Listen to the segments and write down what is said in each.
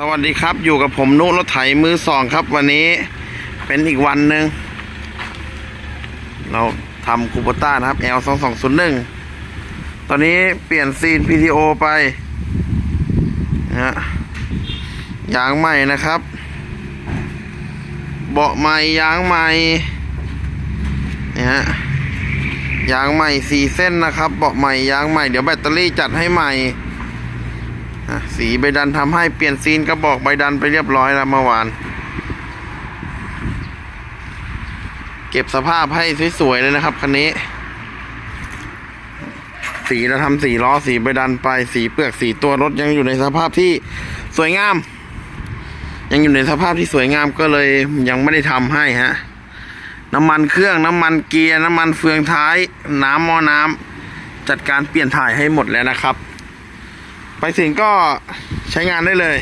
สวัสดีครับอยู่กับผมนุรถไถมือสองครับ วันนี้เป็นอีกวันหนึ่งเราทำคูโบต้านะครับ L 2 2 0 1ตอนนี้เปลี่ยนซีน PTO ไปนะยางใหม่นะครับ เบาะใหม่ยางใหม่เนี่ยฮะยางใหม่สี่เส้นนะครับ เบาะใหม่ยางใหม่เดี๋ยวแบตเตอรี่จัดให้ใหม่ สีใบดันทำให้เปลี่ยนซีนกระบอกใบดันไปเรียบร้อยแล้วเมื่อวาน เก็บสภาพให้สวยๆเลยนะครับคันนี้ สีเราทำสีล้อสีใบดันไปสีเปลือกสีตัวรถยังอยู่ในสภาพที่สวยงาม ยังอยู่ในสภาพที่สวยงามก็เลยยังไม่ได้ทำให้ฮะน้ำมันเครื่องน้ำมันเกียร์น้ำมันเฟืองท้าย น้ำม้อน้ำจัดการเปลี่ยนถ่ายให้หมดแล้วนะครับ ไปถึงก็ใช้งานได้เลย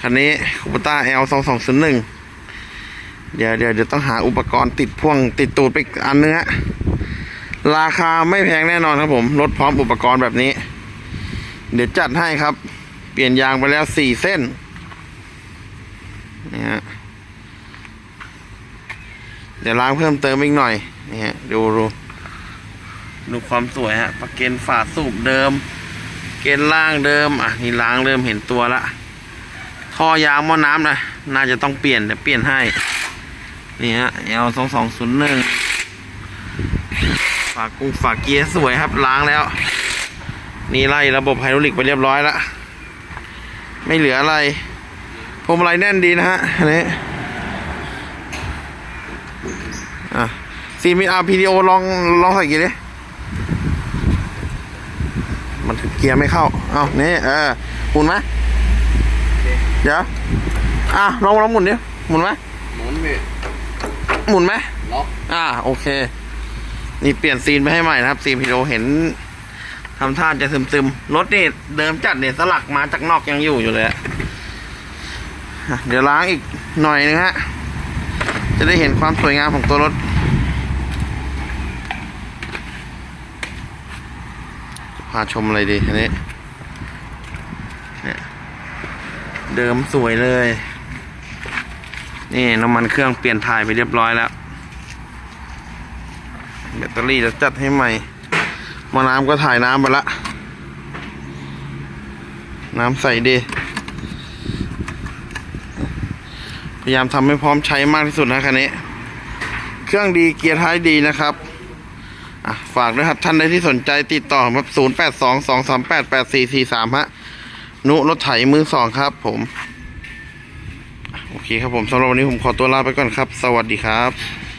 คันนี้คูปต้า L 2 2 0 1เดี๋ยวเดี๋ยวเดี๋ยวต้องหาอุปกรณ์ติดพ่วงติดตูดไปอันนึงฮะราคาไม่แพงแน่นอนครับผม รถพร้อมอุปกรณ์แบบนี้ เดี๋ยวจัดให้ครับ เปลี่ยนยางไปแล้วสี่เส้นนี่ฮะเดี๋ยวล้างเพิ่มเติมอีกหน่อยนี่ฮะดูดูดูความสวยฮะประเกนฝาสูบเดิม เกณฑ์ล่างเดิมอะนี่ล้างเริ่มเห็นตัวละท่อยางหม้อน้ำนะน่าจะต้องเปลี่ยนเดี๋ยวเปลี่ยนให้ นี่ฮะ L สองสองศูนย์หนึ่งฝากุ้งฝากเกียร์สวยครับล้างแล้ว นี่ไล่ระบบไฮดรอลิกไปเรียบร้อยล้วไม่เหลืออะไรพวงมาลัยแน่นดีนะฮะอันนี้อะซีมิอาร์พีดีโอลองลองใส่กี่ดิ มันถึงเกียร์ไม่เข้า เอานี่เออหมุนไหมเดี๋ยว อะลองลองหมุนดิหมุนไหมหมุนพี่หมุนไหมล็อกอ่าโอเค นี่เปลี่ยนซีนไปให้ใหม่นะครับซีนพีโดเห็นทำท่าจะซึมๆรถนี่เดิมจัดเนี่ยสลักมาจากนอกยังอยู่อยู่เลยอะอะเดี๋ยวล้างอีกหน่อยนึงฮะจะได้เห็นความสวยงามของตัวรถ พาชมอะไรดีอันนี้เนี่ยเดิมสวยเลย นี่น้ำมันเครื่องเปลี่ยนถ่ายไปเรียบร้อยแล้วแบตเตอรี่จะจัดให้ใหม่มาน้ำก็ถ่ายน้ำไปละ น้ำใสดี พยายามทำให้พร้อมใช้มากที่สุดนะคันนี้ เครื่องดีเกียร์ท้ายดีนะครับ อะฝากด้วยครับท่านใดที่สนใจติดต่อครับศูนย์แปดสองสองสามแปดแปดสี่สี่สามฮะนุรถไถมือสองครับ ผมโอเคครับผมสำหรับวันนี้ผมขอตัวลาไปก่อนครับ สวัสดีครับ